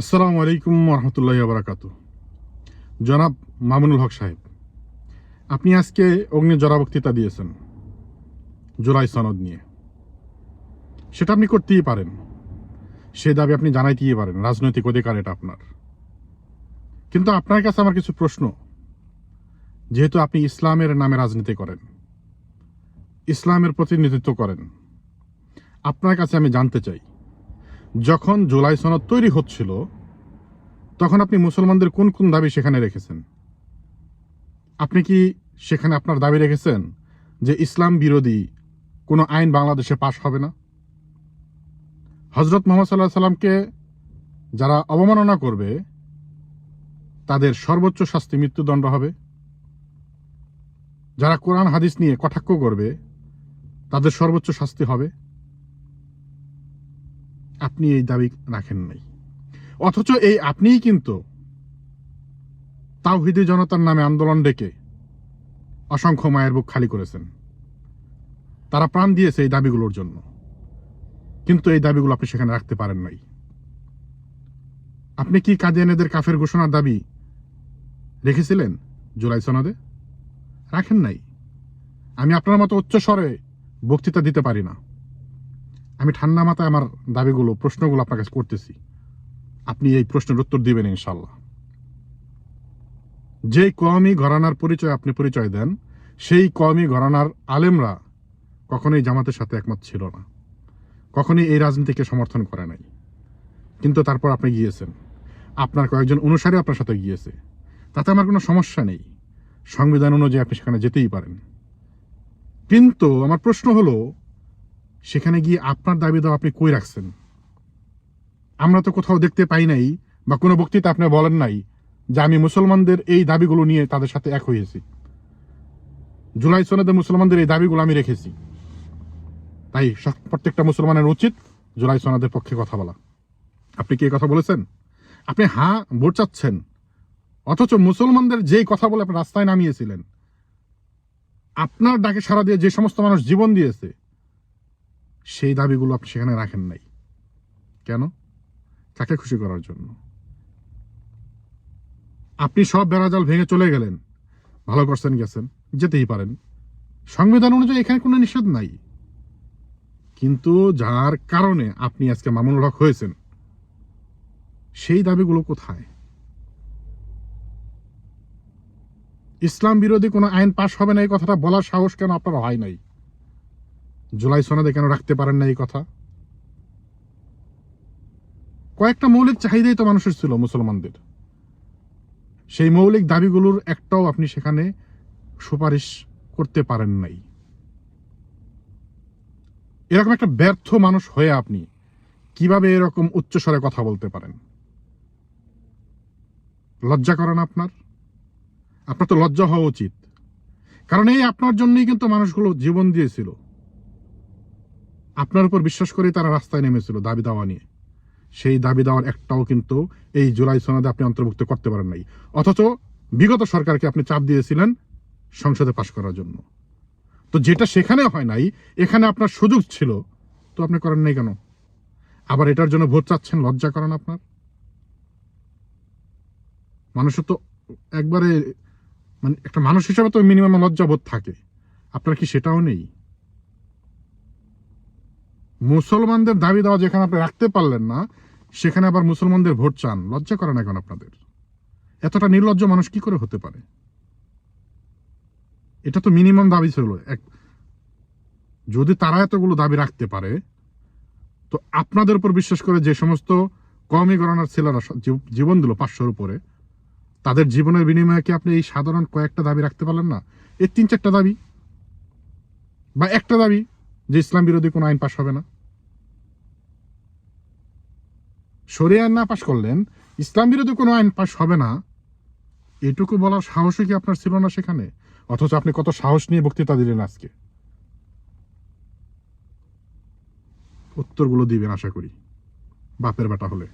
আসসালামু আলাইকুম রহমতুল্লাহ বারাকাত জনাব মামুনুল হক সাহেব, আপনি আজকে অগ্নি জরা বক্তৃতা দিয়েছেন, জুলাই সনদ নিয়ে। সেটা আপনি করতেই পারেন। সে দাবি আপনি জানাইতেই পারেন, রাজনৈতিক অধিকার এটা আপনার। কিন্তু আপনার কাছে আমার কিছু প্রশ্ন। যেহেতু আপনি ইসলামের নামে রাজনীতি করেন, ইসলামের প্রতিনিধিত্ব করেন, আপনার কাছে আমি জানতে চাই যখন জুলাই সনদ তৈরি হচ্ছিল, তখন আপনি মুসলমানদের কোন কোন দাবি সেখানে রেখেছেন? আপনি কি সেখানে আপনার দাবি রেখেছেন যে ইসলাম বিরোধী কোনো আইন বাংলাদেশে পাশ হবে না? হজরত মোহাম্মদ সাল্লাহ সাল্লামকে যারা অবমাননা করবে, তাদের সর্বোচ্চ শাস্তি মৃত্যুদণ্ড হবে। যারা কোরআন, হাদিস নিয়ে কটাক্ষ করবে, তাদের সর্বোচ্চ শাস্তি হবে। আপনি এই দাবি রাখেন নাই। অথচ এই আপনিই কিন্তু তাওহিদি জনতার নামে আন্দোলন ডেকে অসংখ্য মায়ের বুক খালি করেছেন। তারা প্রাণ দিয়েছে এই দাবিগুলোর জন্য। কিন্তু এই দাবিগুলো আপনি সেখানে রাখতে পারেন নাই। আপনি কি কাদিয়ানেদের কাফের ঘোষণার দাবি রেখেছিলেন জুলাই সনদে? রাখেন নাই। আমি আপনার মতো উচ্চ স্বরে বক্তৃতা দিতে পারি না। আমি ঠান্ডা মাথায় আমার দাবিগুলো, প্রশ্নগুলো আপনার কাছে করতেছি। আপনি এই প্রশ্নের উত্তর দিবেন ইনশাল্লাহ যে কওমি ঘরানার পরিচয় আপনি পরিচয় দেন, সেই কওমি ঘরানার আলেমরা কখনোই জামাতের সাথে একমত ছিল না। কখনোই এই রাজনীতিকে সমর্থন করে নাই। কিন্তু তারপর আপনি গিয়েছেন। আপনার কয়েকজন অনুসারী আপনার সাথে গিয়েছে। তাতে আমার কোনো সমস্যা নেই। সংবিধান অনুযায়ী আপনি সেখানে যেতেই পারেন। কিন্তু আমার প্রশ্ন হলো সেখানে গিয়ে আপনার দাবি দাও আপনি কই রাখছেন? আমরা তো কোথাও দেখতে পাই নাই বা কোনো বক্তৃতা আপনি বলেন নাই যে আমি মুসলমানদের এই দাবিগুলো নিয়ে তাদের সাথে এক হয়েছি। জুলাই সনেদে মুসলমানদের এই দাবিগুলো আমি রেখেছি। তাই প্রত্যেকটা মুসলমানের উচিত জুলাই সনদের পক্ষে কথা বলা। আপনি কি কথা বলেছেন? আপনি হ্যাঁ ভোট চাচ্ছেন। অথচ মুসলমানদের যেই কথা বলে আপনি রাস্তায় নামিয়েছিলেন। আপনার ডাকে সারা দিয়ে যে সমস্ত মানুষ জীবন দিয়েছে সেই দাবিগুলো আপনি সেখানে রাখেন নাই। কেন? কাকে খুশি করার জন্য? আপনি সব বেড়াজাল ভেঙে চলে গেলেন। ভালো করছেন, গেছেন, যেতেই পারেন। সংবিধান অনুযায়ী এখানে কোনো নিষেধ নাই। কিন্তু যার কারণে আপনি আজকে মামুনুল হক হয়েছেন, সেই দাবিগুলো কোথায়? ইসলাম বিরোধী কোনো আইন পাশ হবে না এই কথাটা বলার সাহস কেন আপনার হয় নাই? জুলাই সনদে কেন রাখতে পারেন না এই কথা? কয়েকটা মৌলিক চাহিদাই তো মানুষের ছিল মুসলমানদের। সেই মৌলিক দাবিগুলোর একটাও আপনি সেখানে সুপারিশ করতে পারেন নাই। এরকম একটা ব্যর্থ মানুষ হয়ে আপনি কীভাবে এরকম উচ্চস্বরে কথা বলতে পারেন? লজ্জা করেন আপনার? আপনার তো লজ্জা হওয়া উচিত। কারণ এই আপনার জন্যই কিন্তু মানুষগুলো জীবন দিয়েছিল। আপনার উপর বিশ্বাস করেই তারা রাস্তায় নেমেছিল দাবি দাওয়া নিয়ে। সেই দাবি দাওয়ার একটাও কিন্তু এই জুলাই সনদে আপনি অন্তর্ভুক্ত করতে পারেন নাই। অথচ বিগত সরকারকে আপনি চাপ দিয়েছিলেন সংসদে পাশ করার জন্য। তো যেটা সেখানে হয় নাই, এখানে আপনার সুযোগ ছিল। তো আপনি করেন নাই কেন? আবার এটার জন্য ভোট চাচ্ছেন, লজ্জা করেন আপনার? মানুষের তো একবারে মানে একটা মানুষ হিসাবে তো মিনিমাম লজ্জাবোধ থাকে। আপনার কি সেটাও নেই? মুসলমানদের দাবি দেওয়া যেখানে আপনি রাখতে পারলেন না, সেখানে আবার মুসলমানদের ভোট চান। লজ্জা করেন এখন আপনাদের? এতটা নির্লজ্জ মানুষ কি করে হতে পারে? এটা তো মিনিমাম দাবি ছিল। এক, যদি তারা এতগুলো দাবি রাখতে পারে, তো আপনাদের উপর বিশ্বাস করে যে সমস্ত কমই গণনার ছেলেরা জীবন দিল পাঁচশোর উপরে, তাদের জীবনের বিনিময়ে কি আপনি এই সাধারণ কয়েকটা দাবি রাখতে পারলেন না? এই তিন চারটা দাবি বা একটা দাবি যে ইসলাম বিরোধী কোনো আইন পাশ হবে না। সরিয়ে আইন না পাশ করলেন, ইসলাম বিরোধী কোনো আইন পাশ হবে না, এটুকু বলার সাহসই কি আপনার ছিল না সেখানে? অথচ আপনি কত সাহস নিয়ে বক্তৃতা দিলেন আজকে। উত্তরগুলো দিবেন আশা করি, বাপের বেটা হলে।